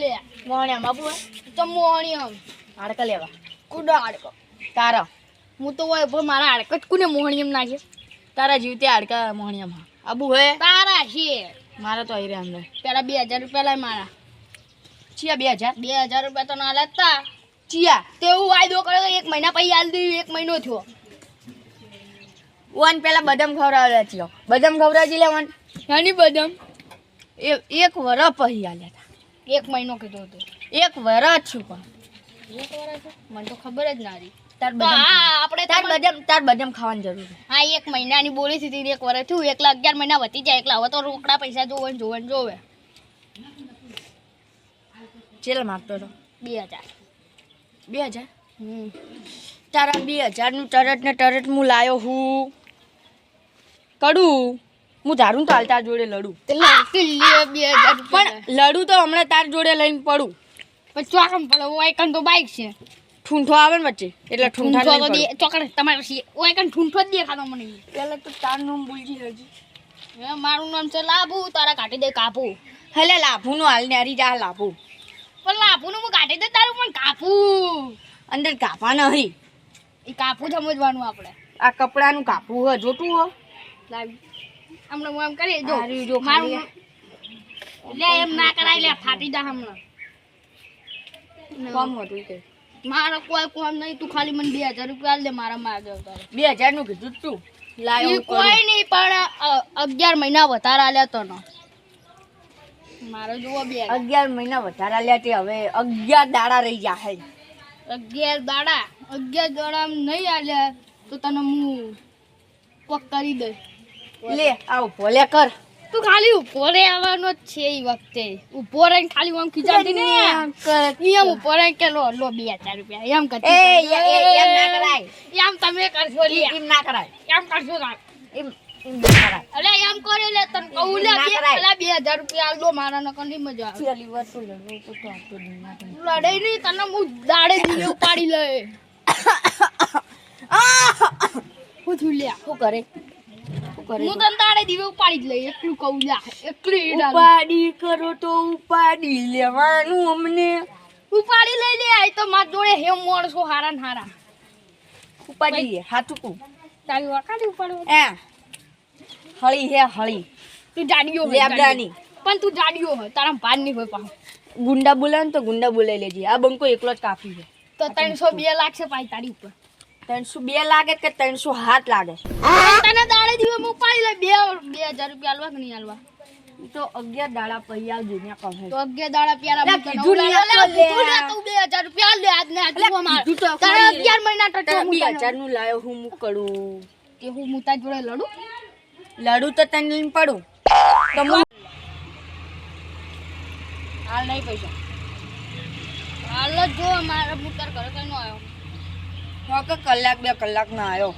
લે. મોહણિયા બાપુ તો મોણી હાડકા લેવા. કુડો હાડકો. તારા. હું તો હોય પણ મારા હાડકો જ કોને મોહણી એમ નાખે. તારા જીવતે હાડકા મોહણિયામાં આબુ હે. તારા છે. મારા તો આઈ અંદર. પેલા બે હજાર રૂપિયા લાય મારા. ચિયા બે હજાર? બે હજાર રૂપિયા તો ના લેતા ચિયા? તેવું વાયદો કર્યો એક મહિના પછી હાલ એક મહિનો થયો. વન પેલા બદામ ખવડાવ્યા ચિયો બદામ ખવડાવજી લે વન નાની બદામ? એક વર પછી આલ્યા હતા એક મહિનો કીધો હતો. એક વરસ છું પણ. એક મને તો ખબર જ ના રહી. તાર બદામ આપણે તાર બદામ તાર બદામ ખાવાની જરૂર છે. હા એક મહિનાની બોલી હતી એક વરસ થયું એકલા અગિયાર મહિના વધી જાય એકલા હવે તો રોકડા પૈસા જોવે જોવે જોવે. ચેલા માગતો હતો? બે હજાર. બે હજાર? તારા બે હજારનું તરત ને તરત હું લાયો હું. કડું. હું ધારું તો હાલ તાર જોડે લડું. પણ લડું તો હમણાં તાર જોડે લઈને પડું. પછી ચોકમ પડે ઓયકન તો બાઈક છે. ઠૂંઠો આવે ને વચ્ચે એટલે ઠૂંઠો તો દે- ચોકડ તમારે છે. ઓયકન ઠૂંઠો જ દેખાતો મને. પેલા તો તાર નામ બોલજી હજી. હે મારું નામ છે લાભુ તારા કાઢી દે કાપુ. હલે લાભુનું હાલ નેરી જા લાભુ. પણ લાભુ નું હું કાઢી દે તારું પણ કાપુ. અંદર કાપા નહીં. એ કાપુ સમજવાનું આપણે. આ કપડાનું કાપુ હ જોતું હો લાવી. હમણાં હું એમ કરી જો હારી જો મારું લે એમ ના કરાય લે ફાટી જા હમણાં. કોમ હતું કે? મારા કોઈ કોમ નહીં તું ખાલી મને બે હજાર રૂપિયા દે મારા માં દે તારે બે હજારનું કીધું તું. લાયો. કોઈ નહીં પણ અગિયાર મહિના વધારે આલ્યા તો નો. મારો જુઓ બે. અગિયાર મહિના વધારે આલ્યા તે હવે અગિયાર દાડા રહી ગયા હે. અગિયાર દાડા? અગિયાર દાડા નહીં આલ્યા તો તને હું પક કરી દઈશ. લે આવ લે કર. તું ખાલી ઊભો રે આવવાનો જ છે એ વખતે. ઊભો રે ખાલી આમ ખીચાતી ને એમ ઊભો રે કે લો લો બે હજાર રૂપિયા. એમ કરતી એ- એમ ના કરાય. એમ તમે કરશો લે. એમ ના કરાય. એમ કરશો. એમ એમ ના કરાય. અલે એમ કર્યો લે તને કહું લે બે અલા બે રૂપિયા આલ મારા નકર મજા આવે. પેલી વાર તો લડવું તો તો આપતો જ કરે. નહીં તને હું દાડે ઉપાડી લે. હું થયું લે. શું કરે? કરે હું તને તારે દીવે ઉપાડી જ લઈ એટલું કહું લે એટલું ઉપાડી કરો તો ઉપાડી લેવાનું અમને. ઉપાડી લઈ લે આ તો માર જોડે હે માણસો હારા ને હારા. ઉપાડી હાથું કું તારી વાકાડી ઉપાડો એ હળી હે હળી. તું જાડિયો હોય લેબડાની. પણ તું જાડિયો હોય તારા ભાન નહીં હોય પાછું. ગુંડા બોલાવે ને તો ગુંડા બોલાઈ લેજે. આ બંકો એકલો જ કાફી છે. તો ત્રણસો બે છે પાછી તારી ઉપર. ત્રણસો બે લાગે કે ત્રણસો હાથ લાગે? તને દાડે દીવે હું પાડી લે. બે બે હજાર રૂપિયા આલવા કે નહીં આલવા? તો અગિયાર દાડા પછી આવજો ત્યાં કહે. તો અગિયાર દાડા પ્યારા કીધું લે, તું બે હજાર રૂપિયા લે. આજ ને આજ તારે અગિયાર મહિના તો બે હજારનું લાયો હું મું કરું કે હું મુતા જોડે લડું? લડું તો તને લઈને પડું. તો હું હાલ નહીં પૈસા. હાલ જ મારા મુતાર ઘરે કઈ નો આવ્યો. કે કલાક બે કલાક ના આવ્યો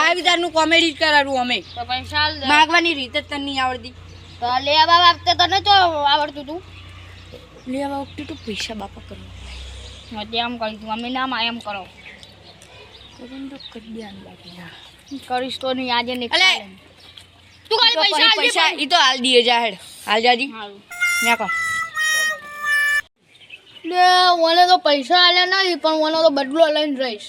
આ વિધારનું કોમેડી કરાવું અમે. તો પૈસા માગવાની રીતે જ તને નહીં આવડતી. તો લેવા વખતે તને તો આવડતું તું? લેવા વખતે તો પૈસા બાપા કરો. એમ કરી તું અમે નામ એમ કરો. તો ના કરીશ તો નહીં આજે નહીં તું ખાલી પૈસા પૈસા ઈ તો હાલ દીએ જા હેડ. હાલ જાજી. હારું. કહો લે મને તો પૈસા આલ્યા નહીં પણ મને તો બદલો લઈને રહીશ